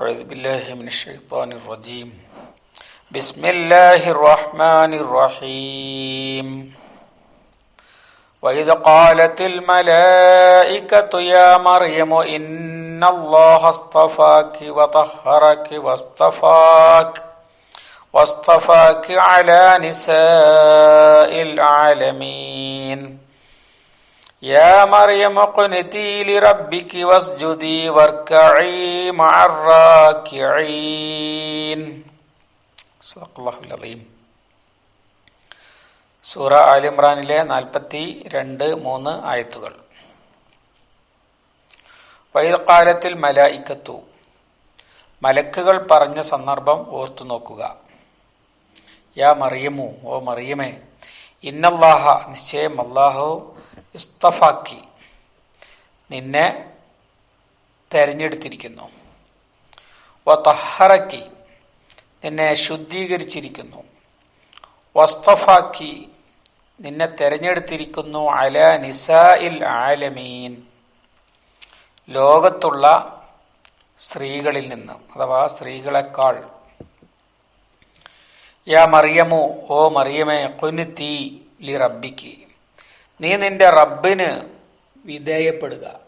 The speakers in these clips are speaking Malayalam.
أعوذ بالله من الشيطان الرجيم. بسم الله الرحمن الرحيم. وإذ قالت الملائكة يا مريم إن الله اصطفاك وطهرك واصطفاك واصطفاك على نساء العالمين. يا مريم اقنتي لربك واسجدي واركعي مع الراكعين صدق الله العظيم സൂറ ആലിമ്രാനിലെ നാൽപ്പത്തി രണ്ട് മൂന്ന് ആയത്തുകൾ വൈദക്കാലത്തിൽ മലായിക്കത്തു മലക്കുകൾ പറഞ്ഞ സന്ദർഭം ഓർത്തു നോക്കുക യാ മറിയമു ഓ മറിയമേ ഇന്നല്ലാഹ നിശ്ചയം അല്ലാഹു ഇസ്തഫാക്കി. നിന്നെ തെരഞ്ഞെടുത്തിരിക്കുന്നു. വ നിന്നെ ശുദ്ധീകരിച്ചിരിക്കുന്നു. വസ്തഫാക്കി. നിന്നെ തെരഞ്ഞെടുത്തിരിക്കുന്നു അല നിസാഇൽ ആലമീൻ. ലോകത്തുള്ള സ്ത്രീകളിൽ നിന്ന് അഥവാ സ്ത്രീകളെക്കാൾ. യാ മറിയമു ഓ മറിയമേ കുനുത്തി ലി റബ്ബിക്ക് നീ നിന്റെ റബ്ബിന് വിധേയപ്പെടുക.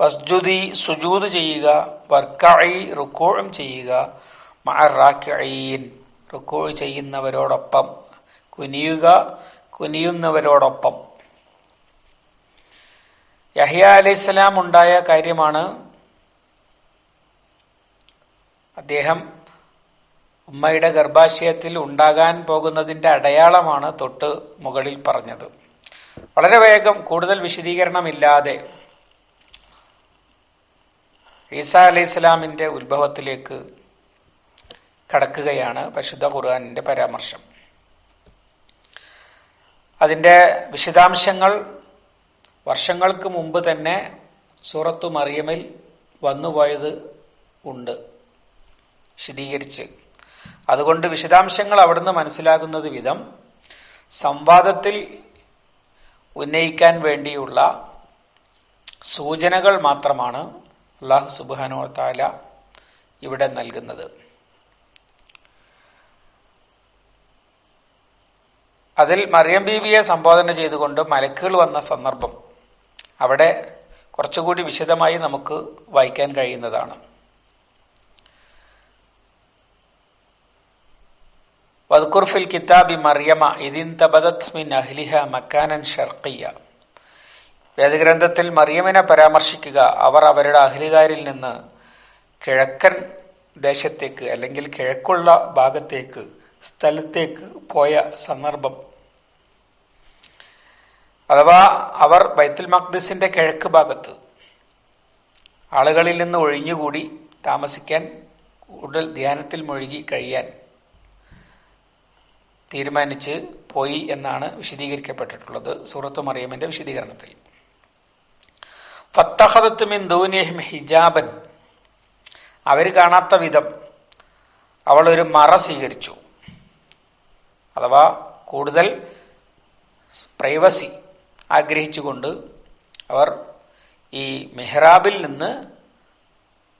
വസ്ജുദി സുജൂത് ചെയ്യുക വർക്കായി റുക്കോഴും ചെയ്യുക മഅറാക്കീൻ റുക്കോ ചെയ്യുന്നവരോടൊപ്പം കുനിയുക കുനിയുന്നവരോടൊപ്പം. യഹിയ അലൈഹിസ്സലാം ഉണ്ടായ കാര്യമാണ് അദ്ദേഹം ഉമ്മയുടെ ഗർഭാശയത്തിൽ ഉണ്ടാകാൻ പോകുന്നതിന്റെ അടയാളമാണ് തൊട്ട് മുകളിൽ പറഞ്ഞത്. വളരെ വേഗം കൂടുതൽ വിശദീകരണമില്ലാതെ ഈസ അലൈഹി സ്വലാമിന്റെ ഉത്ഭവത്തിലേക്ക് കടക്കുകയാണ് പരിശുദ്ധ ഖുർആാനിന്റെ പരാമർശം. അതിന്റെ വിശദാംശങ്ങൾ വർഷങ്ങൾക്ക് മുമ്പ് തന്നെ സൂറത്തു മറിയമിൽ വന്നുപോയത് ഉണ്ട്. വിശദീകരിച്ച് അതുകൊണ്ട് വിശദാംശങ്ങൾ അവിടുന്ന് മനസ്സിലാകുന്നത് വിധം സംവാദത്തിൽ ഉന്നയിക്കാൻ വേണ്ടിയുള്ള സൂചനകൾ മാത്രമാണ് അള്ളാഹു സുബാനോ താല ഇവിടെ നൽകുന്നത്. അതിൽ മറിയം ബീവിയെ സംബോധന ചെയ്തുകൊണ്ട് മലക്കുകൾ വന്ന സന്ദർഭം അവിടെ കുറച്ചുകൂടി വിശദമായി നമുക്ക് വായിക്കാൻ കഴിയുന്നതാണ്. വദ്കുർ ഫിൽ കിതാബി മറിയമ ഇതിൻ തബദത്മിൻ അഹ്ലിഹ മക്കാനൻ ഷർക്കിയ വേദഗ്രന്ഥത്തിൽ മറിയമിനെ പരാമർശിക്കുക. അവർ അവരുടെ അഹ്ലികാരിൽ നിന്ന് കിഴക്കൻ ദേശത്തേക്ക് അല്ലെങ്കിൽ കിഴക്കുള്ള ഭാഗത്തേക്ക് സ്ഥലത്തേക്ക് പോയ സന്ദർഭം. അഥവാ അവർ ബൈത്തുൽ മഖ്ദിസിന്റെ കിഴക്ക് ഭാഗത്ത് ആളുകളിൽ നിന്ന് ഒഴിഞ്ഞുകൂടി താമസിക്കാൻ കൂടുതൽ ധ്യാനത്തിൽ മുഴുകി കഴിയാൻ തീരുമാനിച്ച് പോയി എന്നാണ് വിശദീകരിക്കപ്പെട്ടിട്ടുള്ളത് സൂറത്ത് മറിയമിന്റെ വിശദീകരണത്തിൽ. മിൻ ഹിജാബൻ. അവർ കാണാത്ത വിധം അവൾ ഒരു മറ സ്വീകരിച്ചു. അഥവാ കൂടുതൽ പ്രൈവസി ആഗ്രഹിച്ചുകൊണ്ട് അവർ ഈ മെഹ്റാബിൽ നിന്ന്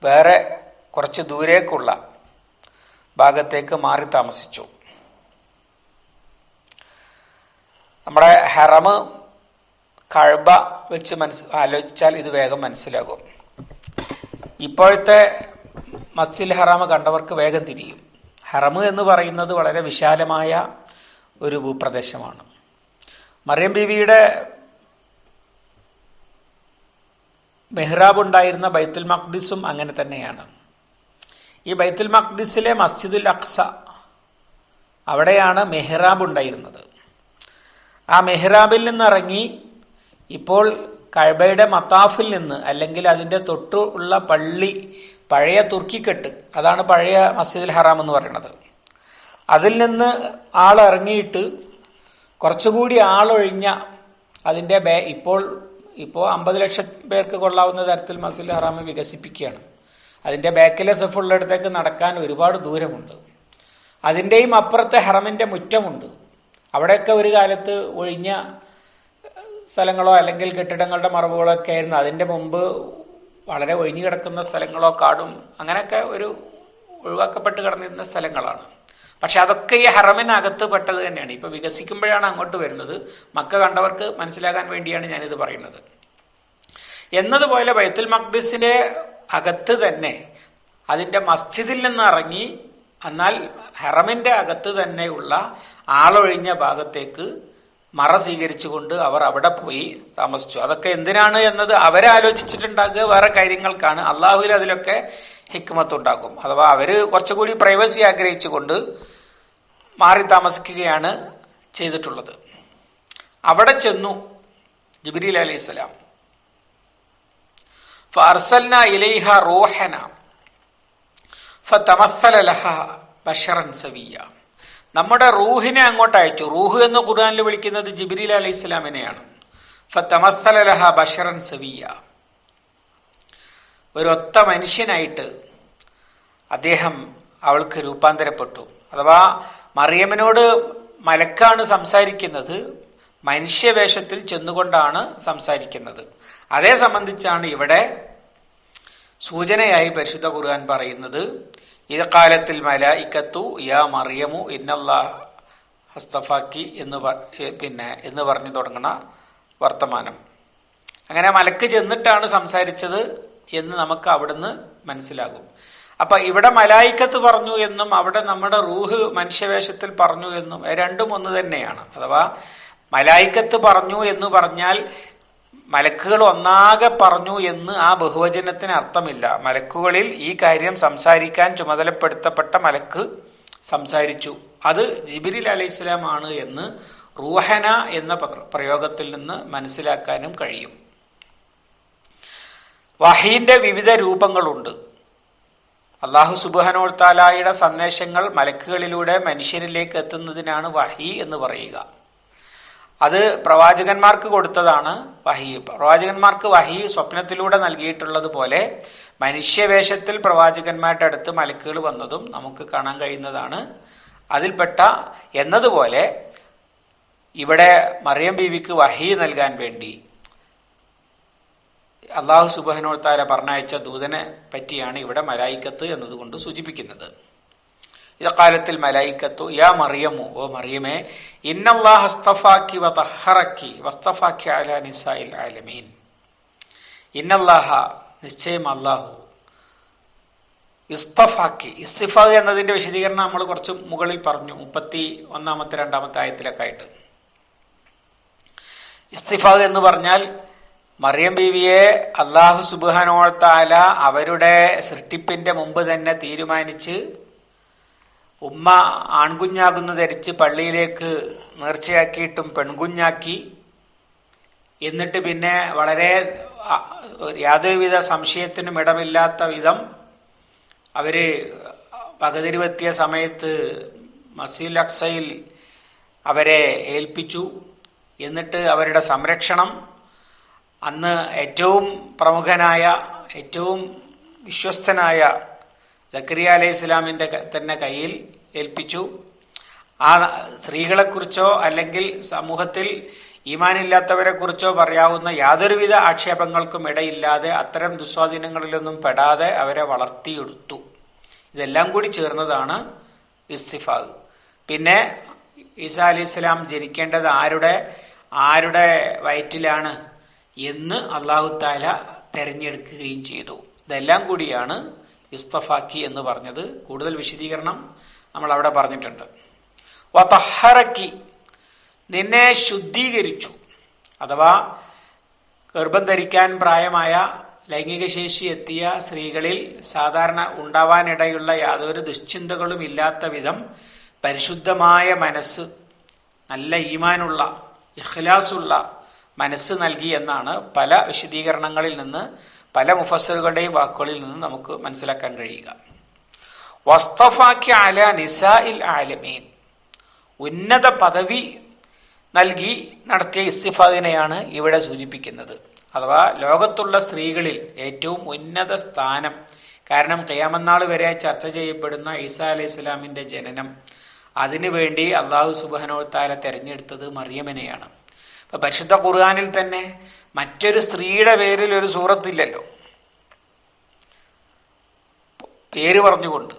വേറെ കുറച്ച് ദൂരേക്കുള്ള ഭാഗത്തേക്ക് മാറി താമസിച്ചു. നമ്മുടെ ഹെറമ് കഴബ വെച്ച് മനസ് ആലോചിച്ചാൽ ഇത് വേഗം മനസ്സിലാകും. ഇപ്പോഴത്തെ മസ്ജിൽ ഹറാമ് കണ്ടവർക്ക് വേഗം തിരിയും. ഹറമ് എന്ന് പറയുന്നത് വളരെ വിശാലമായ ഒരു ഭൂപ്രദേശമാണ്. മറിയം ബീവിയുടെ മെഹ്റാബ് ഉണ്ടായിരുന്ന ബൈത്തുൽ മഖ്ദിസും അങ്ങനെ തന്നെയാണ്. ഈ ബൈത്തുൽ മഖ്ദിസിലെ മസ്ജിദുൽ അഖ്സ അവിടെയാണ് മെഹ്റാബ് ഉണ്ടായിരുന്നത്. ആ മെഹ്റാബിൽ നിന്നിറങ്ങി ഇപ്പോൾ കഴബയുടെ മത്താഫിൽ നിന്ന് അല്ലെങ്കിൽ അതിന്റെ തൊട്ടു ഉള്ള പള്ളി പഴയ തുർക്കിക്കെട്ട് അതാണ് പഴയ മസ്ജിദുൽ ഹറാം എന്ന് പറയുന്നത്. അതിൽ നിന്ന് ആളിറങ്ങിയിട്ട് കുറച്ചുകൂടി ആളൊഴിഞ്ഞ അതിന്റെ ബേ ഇപ്പോൾ ഇപ്പോൾ അമ്പത് ലക്ഷം പേർക്ക് കൊള്ളാവുന്ന തരത്തിൽ മസ്ജിദുൽ ഹറാം വികസിപ്പിക്കുകയാണ്. അതിന്റെ ബാക്കിലെ സെഫുള്ളിടത്തേക്ക് നടക്കാൻ ഒരുപാട് ദൂരമുണ്ട്. അതിന്റെയും അപ്പുറത്തെ ഹറമിന്റെ മുറ്റമുണ്ട്. അവിടെയൊക്കെ ഒരു കാലത്ത് ഒഴിഞ്ഞ സ്ഥലങ്ങളോ അല്ലെങ്കിൽ കെട്ടിടങ്ങളുടെ മറവുകളോ ഒക്കെ ആയിരുന്നു. അതിന്റെ മുമ്പ് വളരെ ഒഴിഞ്ഞു കിടക്കുന്ന സ്ഥലങ്ങളോ കാടും അങ്ങനെയൊക്കെ ഒരു ഒഴിവാക്കപ്പെട്ട് കിടന്നിരുന്ന സ്ഥലങ്ങളാണ്. പക്ഷെ അതൊക്കെ ഈ ഹറമിനകത്ത് പെട്ടത് തന്നെയാണ്. ഇപ്പൊ വികസിക്കുമ്പോഴാണ് അങ്ങോട്ട് വരുന്നത്. മക്ക കണ്ടവർക്ക് മനസ്സിലാകാൻ വേണ്ടിയാണ് ഞാനിത് പറയുന്നത്. എന്നതുപോലെ ബൈത്തുൽ മഖ്ദിസിന്റെ അകത്ത് തന്നെ അതിന്റെ മസ്ജിദിൽ നിന്ന് ഇറങ്ങി എന്നാൽ ഹെറമിന്റെ അകത്ത് തന്നെയുള്ള ആളൊഴിഞ്ഞ ഭാഗത്തേക്ക് മറ സ്വീകരിച്ചുകൊണ്ട് അവർ അവിടെ പോയി താമസിച്ചു. അതൊക്കെ എന്തിനാണ് എന്നത് അവരാലോചിച്ചിട്ടുണ്ടാകുക. വേറെ കാര്യങ്ങൾക്കാണ്. അള്ളാഹുവിൽ അതിലൊക്കെ ഹിക്മത്ത് ഉണ്ടാക്കും അഥവാ അവർ കുറച്ചുകൂടി പ്രൈവസി ആഗ്രഹിച്ചുകൊണ്ട് മാറി താമസിക്കുകയാണ് ചെയ്തിട്ടുള്ളത്. അവിടെ ചെന്നു ജിബിരിൽ അലൈഹി സ്വലാം ഫർസൽന ഇലൈഹ റൂഹന. സവിയ. നമ്മുടെ റൂഹിനെ അങ്ങോട്ട് അയച്ചു. റൂഹ് എന്ന് ഖുർആനിൽ വിളിക്കുന്നത് ജിബിരിൽ അലി ഇസ്ലാമിനെയാണ് സവിയ. ഒരൊത്ത മനുഷ്യനായിട്ട് അദ്ദേഹം അവൾക്ക് രൂപാന്തരപ്പെട്ടു. അഥവാ മറിയമ്മനോട് മലക്കാണ് സംസാരിക്കുന്നത് മനുഷ്യവേഷത്തിൽ ചെന്നുകൊണ്ടാണ് സംസാരിക്കുന്നത്. അതേ സംബന്ധിച്ചാണ് ഇവിടെ സൂചനയായി പരിശുദ്ധ ഖുർആൻ പറയുന്നത് ഇത് കാലത്തിൽ മലായിക്കത്തു യാ മറിയമു ഇന്നല്ലാ ഹസ്തഫാക്കി എന്ന് പിന്നെ എന്ന് പറഞ്ഞു തുടങ്ങുന്ന വർത്തമാനം. അങ്ങനെ മലക്ക് ചെന്നിട്ടാണ് സംസാരിച്ചത് എന്ന് നമുക്ക് അവിടുന്ന് മനസ്സിലാകും. അപ്പൊ ഇവിടെ മലായിക്കത്ത് പറഞ്ഞു എന്നും അവിടെ നമ്മുടെ റൂഹ് മനുഷ്യവേഷത്തിൽ പറഞ്ഞു എന്നും രണ്ടും ഒന്ന് തന്നെയാണ്. അഥവാ മലായിക്കത്ത് പറഞ്ഞു എന്ന് പറഞ്ഞാൽ മലക്കുകൾ ഒന്നാകെ പറഞ്ഞു എന്ന് ആ ബഹുവചനത്തിന് അർത്ഥമില്ല. മലക്കുകളിൽ ഈ കാര്യം സംസാരിക്കാൻ ചുമതലപ്പെടുത്തപ്പെട്ട മലക്ക് സംസാരിച്ചു. അത് ജിബിരിൽ അലൈഹിസ്ലാം ആണ് എന്ന് റൂഹന എന്ന പ്രയോഗത്തിൽ നിന്ന് മനസ്സിലാക്കാനും കഴിയും. വഹീന്റെ വിവിധ രൂപങ്ങളുണ്ട്. അള്ളാഹു സുബാനോത്താലായുടെ സന്ദേശങ്ങൾ മലക്കുകളിലൂടെ മനുഷ്യരിലേക്ക് എത്തുന്നതിനാണ് വഹി എന്ന് പറയുക. അത് പ്രവാചകന്മാർക്ക് കൊടുത്തതാണ് വഹി. പ്രവാചകന്മാർക്ക് വഹി സ്വപ്നത്തിലൂടെ നൽകിയിട്ടുള്ളത് പോലെ മനുഷ്യവേഷത്തിൽ പ്രവാചകന്മാരുടെ അടുത്ത് മലക്കുകൾ വന്നതും നമുക്ക് കാണാൻ കഴിയുന്നതാണ്. അതിൽപ്പെട്ട എന്നതുപോലെ ഇവിടെ മറിയം ബീവിക്ക് വഹി നൽകാൻ വേണ്ടി അള്ളാഹു സുബഹനോത്താര പറഞ്ഞയച്ച ദൂതനെ പറ്റിയാണ് ഇവിടെ മലായിക്കത്ത് എന്നതുകൊണ്ട് സൂചിപ്പിക്കുന്നത്. ഇതക്കാലത്തിൽ മലായിക്കത്തു യാ മറിയമു ഓ മറിയമേ ഇന്നല്ലാഹ് അസ്തഫാക്കി വതഹറക്കി വസ്തഫാക്കി അല നിസായിൽ ആലമീൻ. ഇന്നല്ലാഹ നിശ്ചയം അല്ലാഹു ഇസ്തഫാക്കി ഇസ്തിഫ എന്നതിന്റെ വിശദീകരണം നമ്മൾ കുറച്ച് മുകളിൽ പറഞ്ഞു മുപ്പത്തി ഒന്നാമത്തെ രണ്ടാമത്തെ ആയത്തിലൊക്കെ ആയിട്ട്. ഇസ്തിഫ എന്ന് പറഞ്ഞാൽ മറിയം ബീവിയെ അള്ളാഹു സുബാനോത്താല അവരുടെ സൃഷ്ടിപ്പിന്റെ മുമ്പ് തന്നെ തീരുമാനിച്ച് ഉമ്മ ആൺകുഞ്ഞാകുന്നു ധരിച്ച് പള്ളിയിലേക്ക് നേർച്ചയാക്കിയിട്ടും പെൺകുഞ്ഞാക്കി. എന്നിട്ട് പിന്നെ വളരെ യാതൊരുവിധ സംശയത്തിനും ഇടമില്ലാത്ത വിധം അവർ പകതിരുവെത്തിയ സമയത്ത് മസീൽ അക്സയിൽ അവരെ ഏൽപ്പിച്ചു. എന്നിട്ട് അവരുടെ സംരക്ഷണം. അന്ന് ഏറ്റവും പ്രമുഖനായ ഏറ്റവും വിശ്വസ്തനായ ജക്കരിയ അലൈഹി ഇസ്ലാമിന്റെ തന്നെ കയ്യിൽ ഏൽപ്പിച്ചു. ആ സ്ത്രീകളെക്കുറിച്ചോ അല്ലെങ്കിൽ സമൂഹത്തിൽ ഈമാനില്ലാത്തവരെ കുറിച്ചോ പറയാവുന്ന യാതൊരുവിധ ആക്ഷേപങ്ങൾക്കും ഇടയില്ലാതെ അത്തരം ദുസ്വാധീനങ്ങളിലൊന്നും പെടാതെ അവരെ വളർത്തിയെടുത്തു. ഇതെല്ലാം കൂടി ചേർന്നതാണ് ഇസ്തിഫാഗ് പിന്നെ ഈസാ അലി ഇസ്ലാം ജനിക്കേണ്ടത് ആരുടെ ആരുടെ വയറ്റിലാണ് എന്ന് അള്ളാഹു താല തെരഞ്ഞെടുക്കുകയും ചെയ്തു. ഇതെല്ലാം കൂടിയാണ് ഇസ്തഫാക്കി എന്ന് പറഞ്ഞത് കൂടുതൽ വിശദീകരണം നമ്മൾ അവിടെ പറഞ്ഞിട്ടുണ്ട്. വതഹറക്കി നിന്നെ ശുദ്ധീകരിച്ചു. അഥവാ ഗർഭം ധരിക്കാൻ പ്രായമായ ലൈംഗിക ശേഷി എത്തിയ സ്ത്രീകളിൽ സാധാരണ ഉണ്ടാവാനിടയുള്ള യാതൊരു ദുശ്ചിന്തകളും ഇല്ലാത്ത വിധം പരിശുദ്ധമായ മനസ്സ് നല്ല ഈമാനുള്ള ഇഖ്ലാസുള്ള മനസ്സ് നൽകി എന്നാണ് പല വിശദീകരണങ്ങളിൽ നിന്ന് പല മുഫസറുകളുടെയും വാക്കുകളിൽ നിന്ന് നമുക്ക് മനസ്സിലാക്കാൻ കഴിയുക. വസ്തഫാക്കി അല നിസാഇൽ ആലമീൻ. ഉന്നത പദവി നൽകി നടത്തിയ ഇസ്തിഫാദിനെയാണ് ഇവിടെ സൂചിപ്പിക്കുന്നത്. അഥവാ ലോകത്തുള്ള സ്ത്രീകളിൽ ഏറ്റവും ഉന്നത സ്ഥാനം കാരണം കയ്യാമന്നാൾ വരെ ചർച്ച ചെയ്യപ്പെടുന്ന ഈസാ അലൈഹി ഇസ്ലാമിന്റെ ജനനം അതിനുവേണ്ടി അള്ളാഹു സുബാനോ താല തെരഞ്ഞെടുത്തത് മറിയമനെയാണ് ഇപ്പൊ പരിശുദ്ധ ഖുർആാനിൽ തന്നെ മറ്റൊരു സ്ത്രീയുടെ പേരിൽ ഒരു സൂറത്തില്ലല്ലോ പേര് പറഞ്ഞുകൊണ്ട്.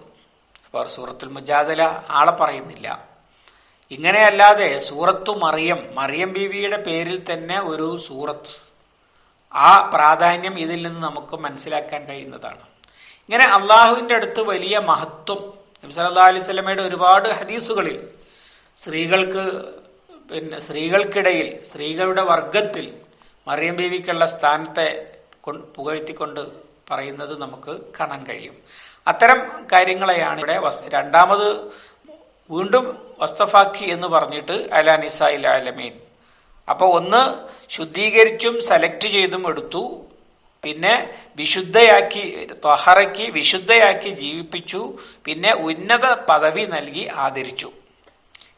അപ്പോൾ സൂറത്തുൽ മുജാദല ആളെ പറയുന്നില്ല. ഇങ്ങനെയല്ലാതെ സൂറത്തു മറിയം മറിയം ബീവിയുടെ പേരിൽ തന്നെ ഒരു സൂറത്ത്. ആ പ്രാധാന്യം ഇതിൽ നിന്ന് നമുക്ക് മനസ്സിലാക്കാൻ കഴിയുന്നതാണ്. ഇങ്ങനെ അള്ളാഹുവിന്റെ അടുത്ത് വലിയ മഹത്വം നബി സല്ലാ അലൈഹി സ്വലമയുടെ ഒരുപാട് ഹദീസുകളിൽ സ്ത്രീകൾക്ക് പിന്നെ സ്ത്രീകൾക്കിടയിൽ സ്ത്രീകളുടെ വർഗത്തിൽ മറിയം ബീവിക്കുള്ള സ്ഥാനത്തെ പുകഴ്ത്തിക്കൊണ്ട് പറയുന്നത് നമുക്ക് കാണാൻ കഴിയും. അത്തരം കാര്യങ്ങളെയാണ് ഇവിടെ രണ്ടാമത് വീണ്ടും വസ്തഫാക്കി എന്ന് പറഞ്ഞിട്ട് അല നിസായിൽ ആലമീൻ. അപ്പൊ ഒന്ന് ശുദ്ധീകരിച്ചും സെലക്ട് ചെയ്തും എടുത്തു. പിന്നെ വിശുദ്ധയാക്കി ത്വഹറയ്ക്ക് വിശുദ്ധയാക്കി ജീവിപ്പിച്ചു. പിന്നെ ഉന്നത പദവി നൽകി ആദരിച്ചു.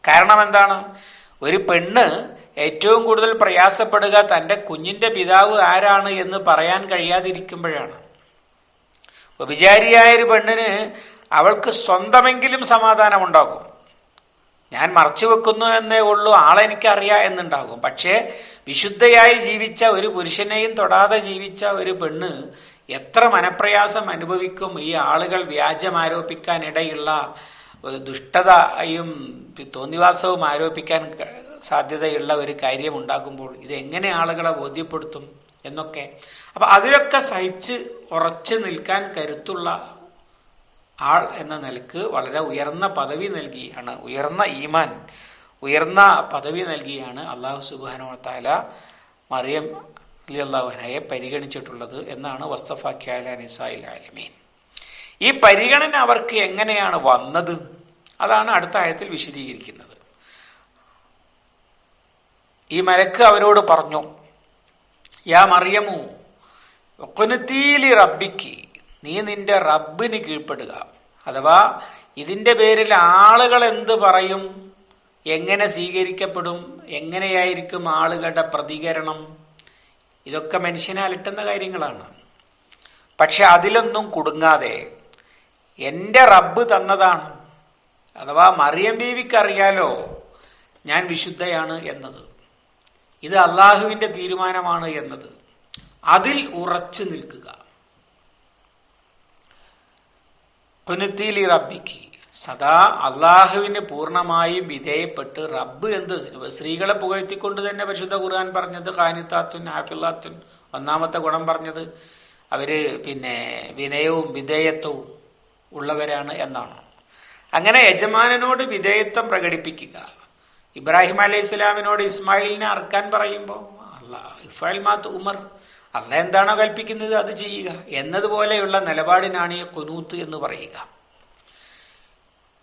കാരണം എന്താണ്? ഒരു പെണ്ണ് ഏറ്റവും കൂടുതൽ പ്രയാസപ്പെടുക തന്റെ കുഞ്ഞിന്റെ പിതാവ് ആരാണ് എന്ന് പറയാൻ കഴിയാതിരിക്കുമ്പോഴാണ്. വിചാരിയായ ഒരു പെണ്ണിന് അവൾക്ക് സ്വന്തമെങ്കിലും സമാധാനം ഉണ്ടാകും ഞാൻ മറച്ചു വെക്കുന്നു എന്നേ ഉള്ളൂ ആളെനിക്കറിയാം എന്നുണ്ടാകും. പക്ഷേ വിശുദ്ധയായി ജീവിച്ച ഒരു പുരുഷനെയും തൊടാതെ ജീവിച്ച ഒരു പെണ്ണ് എത്ര മനപ്രയാസം അനുഭവിക്കും ഈ ആളുകൾ വ്യാജം ആരോപിക്കാനിടയുള്ള ദുഷ്ടതയും തോന്നിവാസവും ആരോപിക്കാൻ സാധ്യതയുള്ള ഒരു കാര്യം ഉണ്ടാകുമ്പോൾ ഇത് എങ്ങനെ ആളുകളെ ബോധ്യപ്പെടുത്തും എന്നൊക്കെ. അപ്പൊ അതിലൊക്കെ സഹിച്ച് ഉറച്ചു നിൽക്കാൻ കരുത്തുള്ള ആൾ എന്ന നിലയ്ക്ക് വളരെ ഉയർന്ന പദവി നൽകിയാണ് ഉയർന്ന ഈമാൻ ഉയർന്ന പദവി നൽകിയാണ് അള്ളാഹു സുബാനു താല മറിയം അലി അള്ളാഹുനയെ പരിഗണിച്ചിട്ടുള്ളത് എന്നാണ് വസ്തഫാഖ്യാല നിസായിൽ ആലമീൻ. ഈ പരിഗണന അവർക്ക് എങ്ങനെയാണ് വന്നത്? അതാണ് അടുത്ത ആയത്തിൽ വിശദീകരിക്കുന്നത്. ഈ മലക്ക് അവരോട് പറഞ്ഞു യാ മറിയമു റബ്ബിക്ക് നീ നിന്റെ റബ്ബിന് കീഴ്പ്പെടുക. അഥവാ ഇതിന്റെ പേരിൽ ആളുകൾ എന്ത് പറയും? എങ്ങനെ സ്വീകരിക്കപ്പെടും? എങ്ങനെയായിരിക്കും ആളുകളുടെ പ്രതികരണം? ഇതൊക്കെ മനുഷ്യനെ അലട്ടുന്ന കാര്യങ്ങളാണ്. പക്ഷെ അതിലൊന്നും കുടുങ്ങാതെ എന്റെ റബ്ബ് തന്നതാണ്. അഥവാ മറിയം ബീവിക്ക് അറിയാലോ ഞാൻ വിശുദ്ധയാണ് എന്നത്. ഇത് അള്ളാഹുവിന്റെ തീരുമാനമാണ് എന്നത്. അതിൽ ഉറച്ചു നിൽക്കുക. പുനത്തിലി റബ്ബിക്ക് സദാ അള്ളാഹുവിന് പൂർണമായും വിധേയപ്പെട്ട് റബ്ബ് എന്ത് സ്ത്രീകളെ പുകഴ്ത്തിക്കൊണ്ട് തന്നെ പരിശുദ്ധ ഖുർആൻ പറഞ്ഞത് ഖാനിത്താത്തുൻ ഹാഫില്ലാത്തുൻ ഒന്നാമത്തെ ഗുണം പറഞ്ഞത് അവർ പിന്നെ വിനയവും വിധേയത്വവും ഉള്ളവരാണ് എന്നാണ്. അങ്ങനെ യജമാനനോട് വിധേയത്വം പ്രകടിപ്പിക്കുക. ഇബ്രാഹിം അലൈഹി ഇസ്ലാമിനോട് ഇസ്മായിലിനെ അറക്കാൻ പറയുമ്പോൾ അള്ളാഹ് മാത്ത് ഉമർ അല്ല എന്താണോ കൽപ്പിക്കുന്നത് അത് ചെയ്യുക. എന്നതുപോലെയുള്ള നിലപാടിനാണ് ഈ കുനൂത്ത് എന്ന് പറയുക.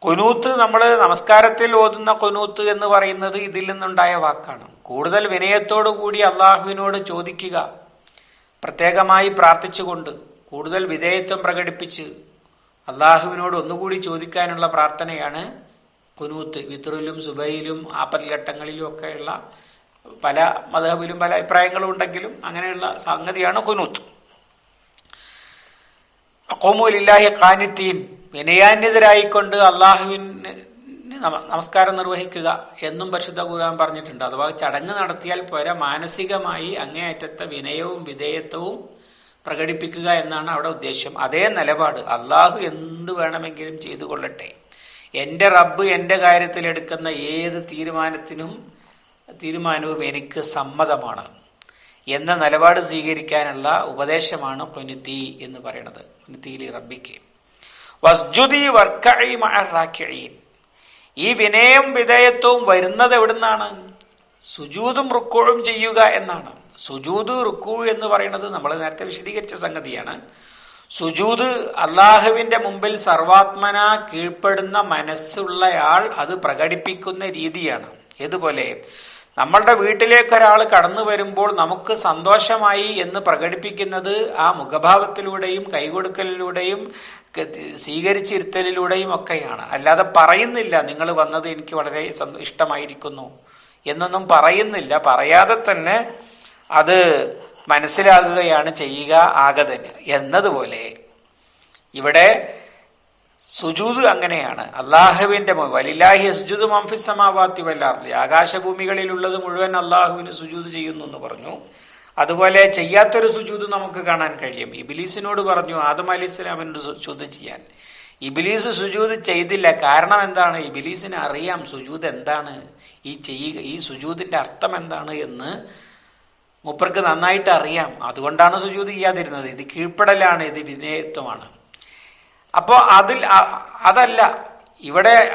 കുനൂത്ത് നമ്മൾ നമസ്കാരത്തിൽ ഓതുന്ന കുനൂത്ത് എന്ന് പറയുന്നത് ഇതിൽ നിന്നുണ്ടായ വാക്കാണ്. കൂടുതൽ വിനയത്തോടു കൂടി അള്ളാഹുവിനോട് ചോദിക്കുക പ്രത്യേകമായി പ്രാർത്ഥിച്ചുകൊണ്ട് കൂടുതൽ വിധേയത്വം പ്രകടിപ്പിച്ച് അള്ളാഹുവിനോട് ഒന്നുകൂടി ചോദിക്കാനുള്ള പ്രാർത്ഥനയാണ് കുനൂത്ത് വിത്റിലും സുബൈയിലും ആപ്പൽഘട്ടങ്ങളിലും ഒക്കെയുള്ള പല മതഹബിലും പല അഭിപ്രായങ്ങളും ഉണ്ടെങ്കിലും അങ്ങനെയുള്ള സംഗതിയാണ് കുനൂത്ത്. അക്കോമുലില്ലാഹി കാനിത്തീൻ വിനയാന്യതരായിക്കൊണ്ട് അള്ളാഹുവിന് നമ- നമസ്കാരം നിർവഹിക്കുക എന്നും പരിശുദ്ധ ഖുർആൻ പറഞ്ഞിട്ടുണ്ട്. അഥവാ ചടങ്ങ് നടത്തിയാൽ പോരാ മാനസികമായി അങ്ങേയറ്റത്തെ വിനയവും വിധേയത്വവും പ്രകടിപ്പിക്കുക എന്നാണ് അവിടെ ഉദ്ദേശ്യം അതേ നിലപാട് അള്ളാഹു എന്ത് വേണമെങ്കിലും ചെയ്തു കൊള്ളട്ടെ. എന്റെ റബ്ബ് എന്റെ കാര്യത്തിൽ എടുക്കുന്ന ഏത് തീരുമാനത്തിനും തീരുമാനവും എനിക്ക് സമ്മതമാണ്. എന്ന നിലപാട് സ്വീകരിക്കാനുള്ള ഉപദേശമാണ് പുനിത്തി എന്ന് പറയുന്നത്. പുനുത്തിയിലെ റബ്ബിക്ക്. വസ്ജുദി ഈ വിനയം വിധേയത്വവും വരുന്നത് എവിടുന്നാണ്? സുജൂതും റുക്കോഴും ചെയ്യുക എന്നാണ്. സുജൂത് റുക്കു എന്ന് പറയുന്നത് നമ്മൾ നേരത്തെ വിശദീകരിച്ച സംഗതിയാണ്. സുജൂത് അള്ളാഹുവിന്റെ മുമ്പിൽ സർവാത്മന കീഴ്പ്പെടുന്ന മനസ്സുള്ളയാൾ അത് പ്രകടിപ്പിക്കുന്ന രീതിയാണ്. ഇതുപോലെ നമ്മളുടെ വീട്ടിലേക്ക് ഒരാൾ കടന്നു വരുമ്പോൾ നമുക്ക് സന്തോഷമായി എന്ന് പ്രകടിപ്പിക്കുന്നത് ആ മുഖഭാവത്തിലൂടെയും കൈകൊടുക്കലിലൂടെയും സ്വീകരിച്ചിരുത്തലിലൂടെയും ഒക്കെയാണ്. അല്ലാതെ പറയുന്നില്ല നിങ്ങൾ വന്നത് എനിക്ക് വളരെ ഇഷ്ടമായിരിക്കുന്നു. എന്നൊന്നും പറയുന്നില്ല. പറയാതെ തന്നെ അത് മനസ്സിലാകുകയാണ് ചെയ്യുക ആകതന് എന്നതുപോലെ ഇവിടെ സുജൂത് അങ്ങനെയാണ്. അള്ളാഹുവിന്റെ വലില്ലാഹി അസ്ജുദ് മംഫിസമാവാത്തി വല്ലാർലി ആകാശഭൂമികളിലുള്ളത് മുഴുവൻ അള്ളാഹുവിന് സുജൂത് ചെയ്യുന്നു എന്ന് പറഞ്ഞു. അതുപോലെ ചെയ്യാത്തൊരു സുജൂത് നമുക്ക് കാണാൻ കഴിയും. ഇബിലീസിനോട് പറഞ്ഞു ആദം അലി ഇസ്ലാമിനോട് സുജൂത് ചെയ്യാൻ. ഇബിലീസ് സുജൂത് ചെയ്തില്ല. കാരണം എന്താണ്? ഇബിലീസിന് അറിയാം സുജൂത് എന്താണ്? ഈ ചെയ്യുക ഈ സുജൂതിന്റെ അർത്ഥം എന്താണ് എന്ന് മൂപ്പർക്ക് നന്നായിട്ട് അറിയാം. അതുകൊണ്ടാണ് സുജൂത് ചെയ്യാതിരുന്നത്. ഇത് കീഴ്പ്പെടലാണ്. ഇത് വിധേയത്വമാണ് അപ്പോൾ അതിൽ അതല്ല. ഇവിടെ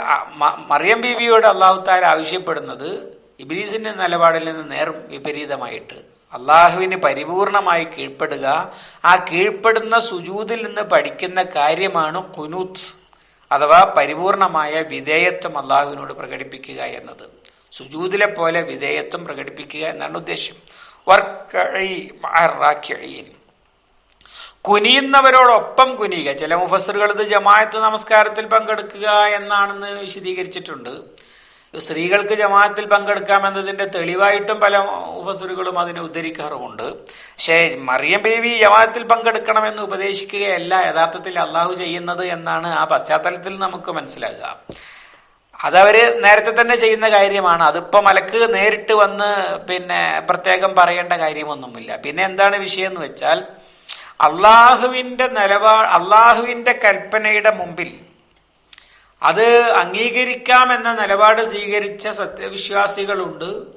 മറിയം ബീവിയോട് അള്ളാഹുത്താൽ ആവശ്യപ്പെടുന്നത് ഇബിലീസിന്റെ നിലപാടിൽ നിന്ന് നേർ വിപരീതമായിട്ട്. അള്ളാഹുവിന് പരിപൂർണമായി കീഴ്പ്പെടുക. ആ കീഴ്പ്പെടുന്ന സുജൂതിൽ നിന്ന് പഠിക്കുന്ന കാര്യമാണ് കുനൂത്ത്. അഥവാ പരിപൂർണമായ വിധേയത്വം അള്ളാഹുവിനോട് പ്രകടിപ്പിക്കുക എന്നത്. സുജൂതിലെ പോലെ വിധേയത്വം പ്രകടിപ്പിക്കുക എന്നാണ് ഉദ്ദേശം. കുനിയുന്നവരോടൊപ്പം കുനിയുക. ചില മുഫസറുകൾ ഇത് ജമാഅത്ത് നമസ്കാരത്തിൽ പങ്കെടുക്കുക എന്നാണെന്ന് വിശദീകരിച്ചിട്ടുണ്ട്. സ്ത്രീകൾക്ക് ജമാഅത്തിൽ പങ്കെടുക്കാം എന്നതിന്റെ തെളിവായിട്ടും പല ഉപസുരുകളും അതിനെ ഉദ്ധരിക്കാറുമുണ്ട്. പക്ഷേ മറിയം ബേബി ജമാഅത്തിൽ പങ്കെടുക്കണമെന്ന് ഉപദേശിക്കുകയല്ല യഥാർത്ഥത്തിൽ അള്ളാഹു ചെയ്യുന്നത് എന്നാണ് ആ പശ്ചാത്തലത്തിൽ നമുക്ക് മനസ്സിലാകുക. അതവര് നേരത്തെ തന്നെ ചെയ്യുന്ന കാര്യമാണ്. അതിപ്പോ മലക്ക് നേരിട്ട് വന്ന് പിന്നെ പ്രത്യേകം പറയേണ്ട കാര്യമൊന്നുമില്ല. പിന്നെ എന്താണ് വിഷയം എന്ന് വെച്ചാൽ അള്ളാഹുവിന്റെ നിലപാ അള്ളാഹുവിന്റെ കൽപ്പനയുടെ മുമ്പിൽ അത് അംഗീകരിക്കാം എന്ന നിലപാട് സ്വീകരിച്ച സത്യവിശ്വാസികളുണ്ട്.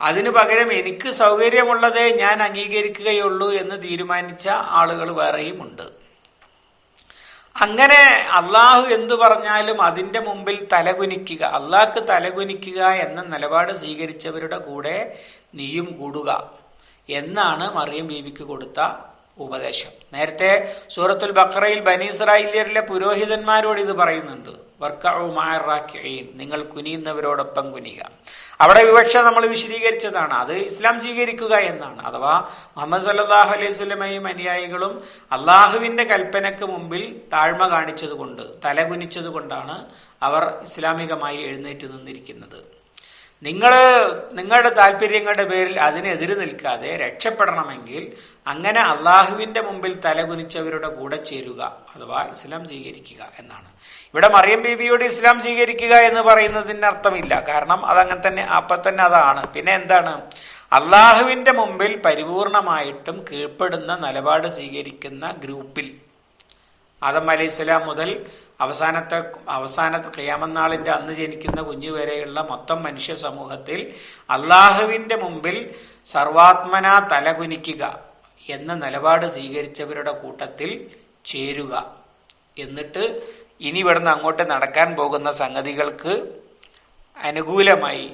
അതിനു പകരം എനിക്ക് സൗകര്യമുള്ളതേ ഞാൻ അംഗീകരിക്കുകയുള്ളൂ എന്ന് തീരുമാനിച്ച ആളുകൾ വേറെയുമുണ്ട്. അങ്ങനെ അള്ളാഹു എന്തു പറഞ്ഞാലും അതിന്റെ മുമ്പിൽ തലകുനിക്കുക. അള്ളാഹ്ക്ക് തലകുനിക്കുക എന്ന നിലപാട് സ്വീകരിച്ചവരുടെ കൂടെ നീയും കൂടുക എന്നാണ് മറിയം ബീവിക്ക് കൊടുത്ത ഉപദേശം. നേരത്തെ സൂറത്തുൽ ബക്രയിൽ ബനീസ്രായില്യരിലെ പുരോഹിതന്മാരോട് ഇത് പറയുന്നുണ്ട്. വർക്കീൻ നിങ്ങൾ കുനിയുന്നവരോടൊപ്പം കുനിയുക. അവിടെ വിവക്ഷ നമ്മൾ വിശദീകരിച്ചതാണ്. അത് ഇസ്ലാം സ്വീകരിക്കുക എന്നാണ്. അഥവാ മുഹമ്മദ് സല്ലാഹു അലൈഹി സ്വലമയും അനുയായികളും അള്ളാഹുവിന്റെ കൽപ്പനക്ക് മുമ്പിൽ താഴ്മ കാണിച്ചതുകൊണ്ട് തലകുനിച്ചതുകൊണ്ടാണ് അവർ ഇസ്ലാമികമായി എഴുന്നേറ്റ് നിന്നിരിക്കുന്നത്. നിങ്ങൾ നിങ്ങളുടെ താല്പര്യങ്ങളുടെ പേരിൽ അതിനെതിരെ നിൽക്കാതെ രക്ഷപ്പെടണമെങ്കിൽ അങ്ങനെ അള്ളാഹുവിന്റെ മുമ്പിൽ തലകുനിച്ചവരുടെ കൂടെ ചേരുക അഥവാ ഇസ്ലാം സ്വീകരിക്കുക എന്നാണ്. ഇവിടെ മറിയം ബീവിയോട് ഇസ്ലാം സ്വീകരിക്കുക എന്ന് പറയുന്നതിന് അർത്ഥമില്ല. കാരണം അതങ്ങനെ തന്നെ അപ്പൊ തന്നെ അതാണ്. പിന്നെ എന്താണ്? അള്ളാഹുവിന്റെ മുമ്പിൽ പരിപൂർണമായിട്ടും കീഴ്പ്പെടുന്ന നിലപാട് സ്വീകരിക്കുന്ന ഗ്രൂപ്പിൽ ആദം അലൈഹി സ്വലാം മുതൽ അവസാനത്തെ അവസാനത്തെ ക്രിയാമനാളിന്റെ അന്ന് ജനിക്കുന്ന കുഞ്ഞു വരെയുള്ള മൊത്തം മനുഷ്യ സമൂഹത്തിൽ അള്ളാഹുവിന്റെ മുമ്പിൽ സർവാത്മന തലകുനിക്കുക എന്ന നിലപാട് സ്വീകരിച്ചവരുടെ കൂട്ടത്തിൽ ചേരുക. എന്നിട്ട് ഇനി ഇവിടുന്ന് അങ്ങോട്ട് നടക്കാൻ പോകുന്ന സംഗതികൾക്ക് അനുകൂലമായി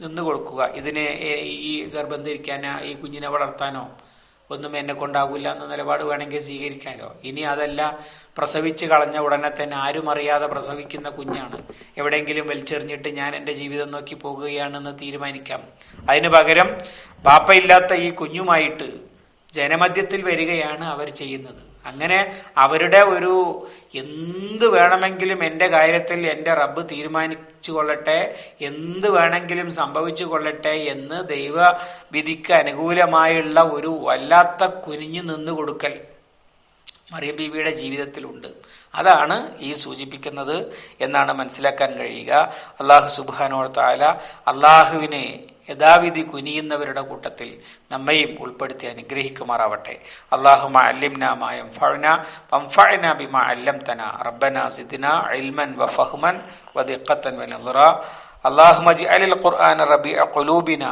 നിന്നു കൊടുക്കുക ഇതിനെ ഈ ഗർഭം ധരിക്കാനോ ഈ കുഞ്ഞിനെ വളർത്താനോ ഒന്നും എന്നെ കൊണ്ടാകില്ല എന്ന നിലപാട് വേണമെങ്കിൽ സ്വീകരിക്കാമല്ലോ ഇനി അതല്ല പ്രസവിച്ച് കളഞ്ഞ ഉടനെ തന്നെ ആരും അറിയാതെ പ്രസവിക്കുന്ന കുഞ്ഞാണ്. എവിടെയെങ്കിലും വലിച്ചെറിഞ്ഞിട്ട് ഞാൻ എന്റെ ജീവിതം നോക്കി പോകുകയാണെന്ന് തീരുമാനിക്കാം. അതിനു പകരം പാപ്പയില്ലാത്ത ഈ കുഞ്ഞുമായിട്ട് ജനമധ്യത്തിൽ വരികയാണ് അവർ ചെയ്യുന്നത്. അങ്ങനെ അവരുടെ ഒരു എന്ത് വേണമെങ്കിലും എന്റെ കാര്യത്തിൽ എന്റെ റബ്ബ് തീരുമാനിച്ചു കൊള്ളട്ടെ എന്ത് വേണമെങ്കിലും സംഭവിച്ചു കൊള്ളട്ടെ എന്ന് ദൈവ വിധിക്ക് അനുകൂലമായുള്ള ഒരു വല്ലാത്ത കുനിഞ്ഞു നിന്നു കൊടുക്കൽ മറിയ ബീവിയുടെ ജീവിതത്തിലുണ്ട്. അതാണ് ഈ സൂചിപ്പിക്കുന്നത് എന്നാണ് മനസ്സിലാക്കാൻ കഴിയുക. അള്ളാഹു സുബാനോർ താല അള്ളാഹുവിനെ യഥാവിധി കുനിയുന്നവരുടെ കൂട്ടത്തിൽ നമ്മയും ഉൾപ്പെടുത്തി അനുഗ്രഹിക്കുമാറാവട്ടെ അള്ളാഹു അല്ലിംനാമായം ഫഴന പംഫഴന ബിമ അല്ലം തന റബ്ബന സിദ്ന ഇൽമൻ വ ഫഹ്മൻ വ ദിഖത്തൻ വ നദറ اللهم اجعل القرآن ربيع قلوبنا